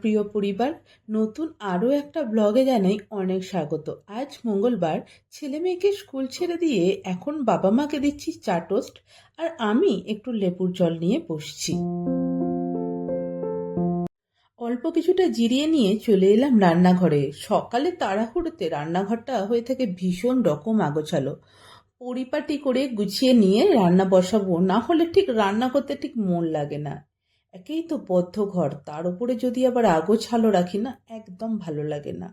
প্রিয় পরিবার, নতুন আরও একটা ব্লগে জানাই অনেক স্বাগত। আজ মঙ্গলবার ছেলে মেয়েকে স্কুল ছেড়ে দিয়ে এখন বাবা মাকে দিচ্ছি চা টোস্ট আর আমি একটু লেবুর জল নিয়ে বসছি। অল্প কিছুটা জিরিয়ে নিয়ে চলে এলাম রান্নাঘরে। সকালে তাড়াহুড়োতে রান্নাঘরটা হয়ে থাকে ভীষণ রকম আগোছালো। পরিপাটি করে গুছিয়ে নিয়ে রান্না বসাবো, না হলে ঠিক রান্না করতে ঠিক মন লাগে না। একেই তো বদ্ধ ঘর, তার উপরে যদি আবার আগো ছালো রাখি না, একদম ভালো লাগে না।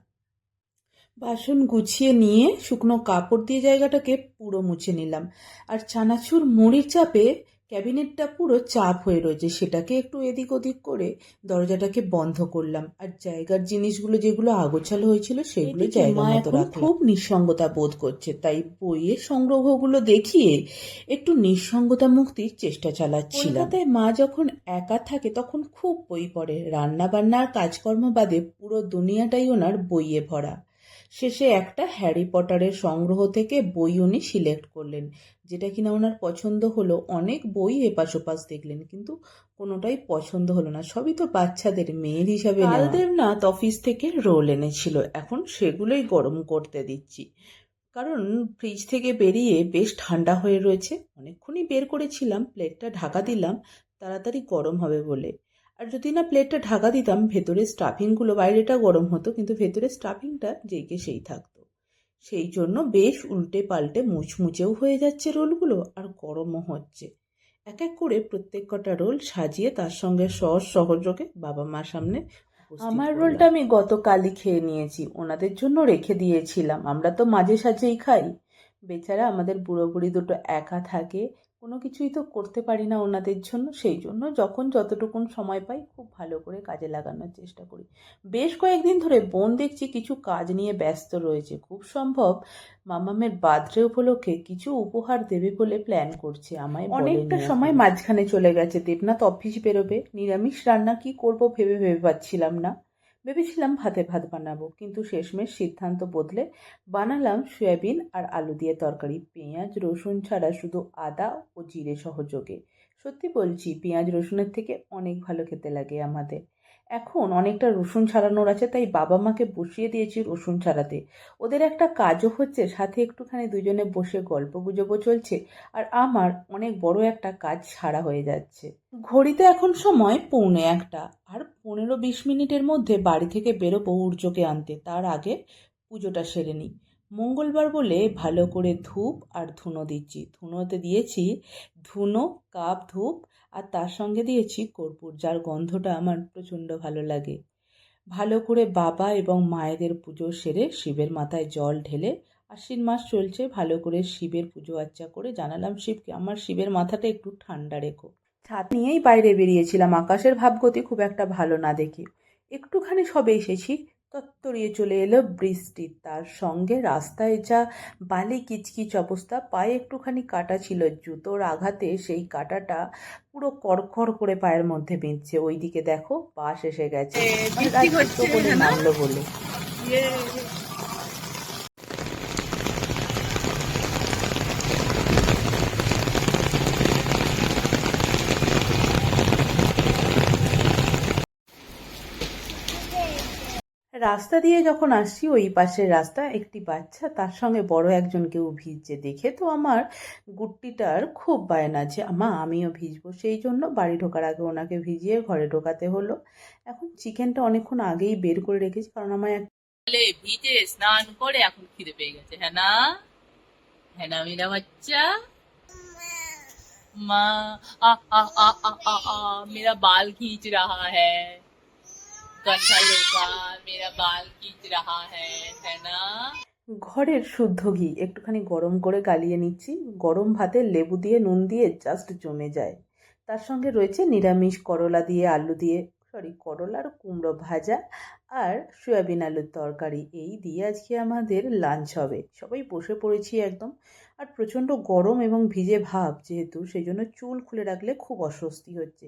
বাসন গুছিয়ে নিয়ে শুকনো কাপড় দিয়ে জায়গাটাকে পুরো মুছে নিলাম। আর চানাচুর মুড়ির চাপে ক্যাবিনেটটা পুরো চাপ হয়ে রয়েছে। সেটাকে একটু এদিক ওদিক করে দরজাটাকে বন্ধ করলাম। আর জায়গার জিনিসগুলো যেগুলো আগোছালো হয়েছিল সেগুলো জায়গা মতো রাখলাম। খুব নিঃসঙ্গতা বোধ করছে। তাই বইয়ের সংগ্রহগুলো দেখিয়ে একটু নিঃসঙ্গতা মুক্তির চেষ্টা চালাচ্ছিলাম। কলকাতায় মা যখন একা থাকে তখন খুব বই পড়ে। রান্না বান্নার কাজকর্ম বাদে পুরো দুনিয়াটাই ওনার বইয়ে ভরা। শেষে একটা হ্যারি পটারের সংগ্রহ থেকে বই উনি সিলেক্ট করলেন, যেটা কিনা ওনার পছন্দ হলো। অনেক বই এপাশ ওপাশ দেখলেন, কিন্তু কোনোটাই পছন্দ হলো না। সবই তো বাচ্চাদের, মেয়ের হিসাবে নেওয়া। কাল দেবনাথ অফিস থেকে রোল এনেছিল। এখন সেগুলোই গরম করতে দিচ্ছি। কারণ ফ্রিজ থেকে বেরিয়ে বেশ ঠান্ডা হয়ে রয়েছে। অনেকক্ষণই বের করেছিলাম, প্লেটটা ঢাকা দিলাম। তাড়াতাড়ি গরম হবে বলে। আর যদি না প্লেটটা ঢাকা দিতাম ভেতরে স্টাফিংগুলো বাইরেটা গরম হতো কিন্তু ভেতরে স্টাফিংটা যেইকে সেই থাকতো। সেই জন্য বেশ উল্টে পাল্টে মুচমুচেও হয়ে যাচ্ছে রোলগুলো আর গরমও হচ্ছে। এক এক করে প্রত্যেক কটা রোল সাজিয়ে তার সঙ্গে সহজ সহযোগে বাবা মার সামনে আমার রোলটা আমি গতকালই খেয়ে নিয়েছি ওনাদের জন্য রেখে দিয়েছিলাম। আমরা তো মাঝে সাঝেই খাই। বেচারা আমাদের বুড়ো বুড়ি দুটো একা থাকে কোনো কিছুই তো করতে পারি না ওনাদের জন্য। সেই জন্য যখন যতটুকুন সময় পাই খুব ভালো করে কাজে লাগানোর চেষ্টা করি। বেশ কয়েকদিন ধরে বোন দেখছি কিছু কাজ নিয়ে ব্যস্ত রয়েছে। খুব সম্ভব মামামের বার্থডে উপলক্ষে কিছু উপহার দেবে বলে প্ল্যান করছে আমায় অনেকটা সময় মাঝখানে চলে গেছে। দেবনাথ অফিস বেরোবে। নিরামিষ রান্না কি করব ভেবে ভেবে পাচ্ছিলাম না। ভেবেছিলাম ভাতে ভাত বানাবো, কিন্তু শেষমেশ সিদ্ধান্ত বদলে বানালাম সয়াবিন আর আলু দিয়ে তরকারি। পেঁয়াজ, রসুন ছাড়া শুধু আদা ও জিরে সহযোগে। সত্যি বলছি, পেঁয়াজ, রসুনের থেকে অনেক ভালো খেতে লাগে আমাদের। এখন অনেকটা রসুন ছাড়ানোর আছে, তাই বাবা মাকে বসিয়ে দিয়েছি রসুন ছাড়াতে। ওদের একটা কাজও হচ্ছে, সাথে একটুখানি দুজনে বসে গল্প গুজবও চলছে, আর আমার অনেক বড় একটা কাজ ছাড়া হয়ে যাচ্ছে। ঘড়িতে এখন সময় পৌনে একটা, আর পনেরো বিশ মিনিটের মধ্যে বাড়ি থেকে বেরোবো উর্জকে আনতে, তার আগে পুজোটা সেরে নিই। মঙ্গলবার বলে ভালো করে ধূপ আর ধুনো দিচ্ছি। ধুনোতে দিয়েছি ধুনো, কাপ ধূপ আর তার সঙ্গে দিয়েছি কর্পূর, যার গন্ধটা আমার প্রচণ্ড ভালো লাগে। ভালো করে বাবা এবং মায়েদের পুজো সেরে শিবের মাথায় জল ঢেলে আশ্বিন মাস চলছে, ভালো করে শিবের পুজো আর্চা করে জানালাম শিবকে। আমার শিবের মাথাটা একটু ঠান্ডা রেখো। ছাদ নিয়েই বাইরে বেরিয়েছিলাম। আকাশের ভাবগতি খুব একটা ভালো না দেখে। একটুখানি সবে এসেছি তত্তরিয়ে চলে এলো বৃষ্টি। তার সঙ্গে রাস্তায় যা বালি কিচকিচ অবস্থা পায়ে একটুখানি কাটা ছিল। জুতোর আঘাতে সেই কাটাটা পুরো করখর করে পায়ের মধ্যে বিঁধছে। ওইদিকে দেখো বাস এসে গেছে। না? নামলো বলে। রাস্তা দিয়ে যখন আসছি ওই পাশের রাস্তা একটি বাচ্চা তার সঙ্গে বড় একজন কেউ ভিজছে দেখে তো আমার গুট্টিটার খুব বায়না আছে আমা আমিও ভিজবো সেই জন্য বাড়ি ঢোকার আগে ওনাকে ভিজিয়ে ঘরে ঢোকাতে হলো এখন চিকেনটা অনেকক্ষণ আগেই বের করে রেখেছি কারণ আমার এক সকালে ভিজে স্নান করে এখন খিদে পেয়ে গেছে হ্যাঁ না হ্যাঁ না মেরা বাচ্চা মা आ आ आ आ आ आ मेरा बाल खींच रहा है कथा लोका मेरा बाल खींच रहा है है ना ঘরের শুদ্ধ ঘি একটুখানি গরম করে গালিয়ে নিচ্ছি গরম ভাতে লেবু দিয়ে নুন দিয়ে জাস্ট জমে যায় তার সঙ্গে রয়েছে নিরামিষ করলা দিয়ে আলু দিয়ে সরি করলার কুমড়ো ভাজা আর সয়াবিন আলুর তরকারি এই দিয়ে আজকে আমাদের লাঞ্চ হবে সবাই বসে পড়েছি একদম আর প্রচণ্ড গরম এবং ভিজে ভাব যেহেতু সেই জন্য চুল খুলে রাখলে খুব অস্বস্তি হচ্ছে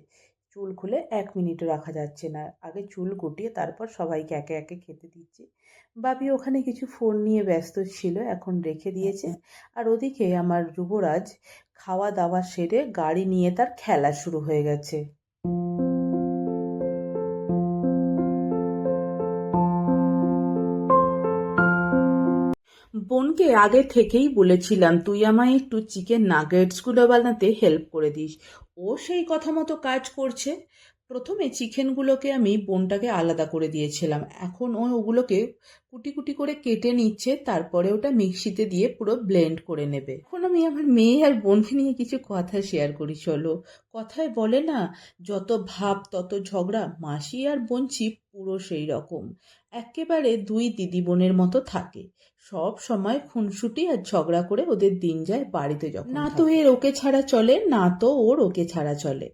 চুল খুলে এক মিনিটও রাখা যাচ্ছে না। আগে চুল গুটিয়ে তারপর সবাইকে একে একে খেতে দিচ্ছে। বাবি ওখানে কিছু ফোন নিয়ে ব্যস্ত ছিল, এখন রেখে দিয়েছে। আর ওদিকে আমার যুবরাজ খাওয়া দাওয়া সেরে গাড়ি নিয়ে তার খেলা শুরু হয়ে গেছে। বোনকে আগে থেকেই বলেছিলাম, তুই আমায় একটু চিকেন নাগেটসগুলো বানাতে হেল্প করে দিস। সেই কথা মতো কাজ করছে। প্রথমে চিকেনগুলোকে আমি বোনটাকে আলাদা করে দিয়েছিলাম। এখন ও ওগুলোকে কুটি কুটি করে কেটে নিচ্ছে, তারপরে ওটা মিক্সিতে দিয়ে পুরো ব্লেন্ড করে নেবে। এখন আমি আমার মেয়ে আর বোনকে নিয়ে কিছু কথা শেয়ার করি, চলো। কথায় বলে না, যত ভাব তত ঝগড়া। মাসি আর বঞ্চি পুরো সেই রকম। একেবারে দুই দিদি বোনের মতো থাকে। সব সময় খুনসুটি আর ঝগড়া করে ওদের দিন যায় বাড়িতে যখন না তো এর ওকে ছাড়া চলে না তো ওর ওকে ছাড়া চলে।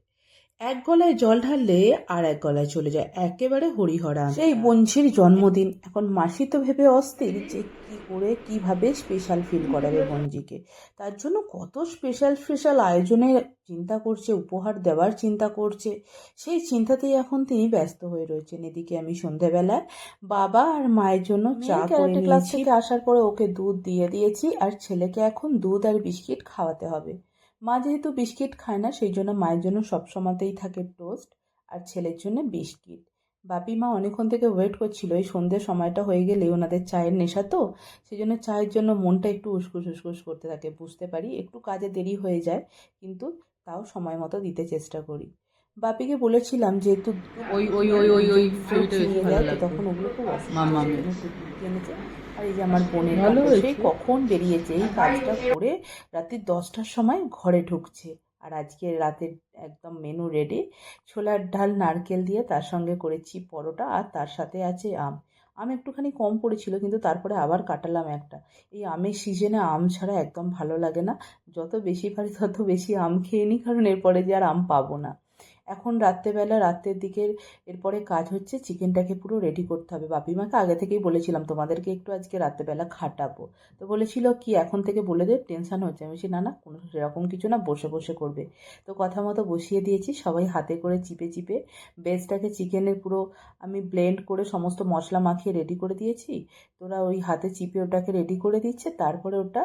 এক গলায় জল ঢাললে আর এক গলায় চলে যায় একেবারে হরিহরা। সেই বঞ্চির জন্মদিন। এখন মাসি তো ভেবে অস্থির যে কি করে কীভাবে স্পেশাল ফিল করাবে বঞ্জিকে। তার জন্য কত স্পেশাল স্পেশাল আয়োজনের চিন্তা করছে উপহার দেওয়ার চিন্তা করছে। সেই চিন্তাতেই এখন তিনি ব্যস্ত হয়ে রয়েছেন। এদিকে আমি সন্ধ্যাবেলায় বাবা আর মায়ের জন্য চা করে ক্লাস থেকে আসার পরে ওকে দুধ দিয়ে দিয়েছি। আর ছেলেকে এখন দুধ আর বিস্কিট খাওয়াতে হবে। মা যেহেতু বিস্কিট খায় না, সেই জন্য মায়ের জন্য সব সময়তেই থাকে টোস্ট আর ছেলের জন্য বিস্কিট। বাপি মা অনেকক্ষণ থেকে ওয়েট করছিল, এই সন্ধ্যের সময়টা হয়ে গেলে ওনাদের চায়ের নেশা তো, সেই জন্য চায়ের জন্য মনটা একটু উসকুস উসকুস করতে থাকে, বুঝতে পারি। একটু কাজে দেরি হয়ে যায়, কিন্তু তাও সময় মতো দিতে চেষ্টা করি। বাপিকে বলেছিলাম যেহেতু ওই ওই ওই ওই ওই fruits ছবিটা নিয়ে ভালো যায় তো তখন ওগুলো খুব অসুবিধা। আর এই যে আমার বোনের ভালো কাকু, সেই কখন বেরিয়েছে? এই কাজটা করে রাত্রি দশটার সময় ঘরে ঢুকছে। আর আজকে রাতের একদম মেনু রেডি ছোলার ডাল নারকেল দিয়ে তার সঙ্গে করেছি পরোটা আর তার সাথে আছে আম। আম একটুখানি কম পড়েছিল কিন্তু তারপরে আবার কাটালাম একটা। এই আমের সিজনে আম ছাড়া একদম ভালো লাগে না। যত বেশি পারি তত বেশি আম খেয়ে নিই কারণ এরপরে যে আর আম পাবো না। এখন রাত্রেবেলা রাতের দিকের এরপরে কাজ হচ্ছে, চিকেনটাকে পুরো রেডি করতে হবে। বাপিমাকে আগে থেকেই বলেছিলাম, তোমাদেরকে একটু আজকে রাত্রেবেলা খাটাবো। তো বলেছিল, কি, এখন থেকে বলে দে, টেনশান হচ্ছে আমি বলছি, না না, কোনো সেরকম কিছু না, বসে বসে করবে। তো কথা মতো বসিয়ে দিয়েছি, সবাই হাতে করে চিপে চিপে বেসটাকে চিকেনের পুরো আমি ব্লেন্ড করে সমস্ত মশলা মাখিয়ে রেডি করে দিয়েছি। তোরা ওই হাতে চিপে ওটাকে রেডি করে দিচ্ছে, তারপরে ওটা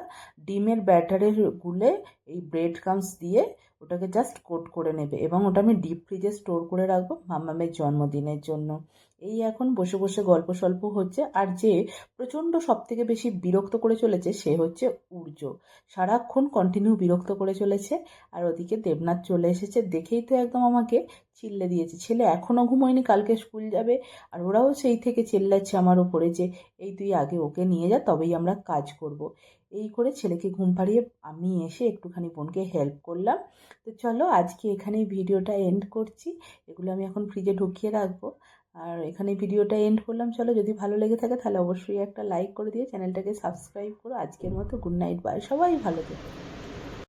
ডিমের ব্যাটারে গুলে এই ব্রেড ক্রামস দিয়ে ওটাকে জাস্ট কোট করে নেবে এবং ওটা আমি ডিপ ফ্রিজে স্টোর করে রাখব মাম্মামের জন্মদিনের জন্য। এই এখন বসে বসে গল্প সল্প হচ্ছে আর যে প্রচণ্ড সব থেকে বেশি বিরক্ত করে চলেছে সে হচ্ছে উর্জ সারাক্ষণ কন্টিনিউ বিরক্ত করে চলেছে আর ওদিকে দেবনাথ চলে এসেছে দেখেই তো একদম আমাকে চিল্লে দিয়েছে, ছেলে এখনও ঘুমোয়নি, কালকে স্কুল যাবে? আর ওরাও সেই থেকে চিল্লাচ্ছে আমার উপরে যে, এই তুই আগে ওকে নিয়ে যা, তবেই আমরা কাজ করব। এই করে ছেলেকে ঘুম পাড়িয়ে আমি এসে একটুখানি বোনকে হেল্প করলাম। তো চলো আজকে এখানেই ভিডিওটা এন্ড করছি। এগুলো আমি এখন ফ্রিজে ঢুকিয়ে রাখব। আর এখানে ভিডিওটা এন্ড করলাম। চলো যদি ভালো লেগে থাকে তাহলে অবশ্যই একটা লাইক করে দিয়ে চ্যানেলটাকে সাবস্ক্রাইব করো। আজকের মতো গুড নাইট বাই সবাই ভালো থেকো।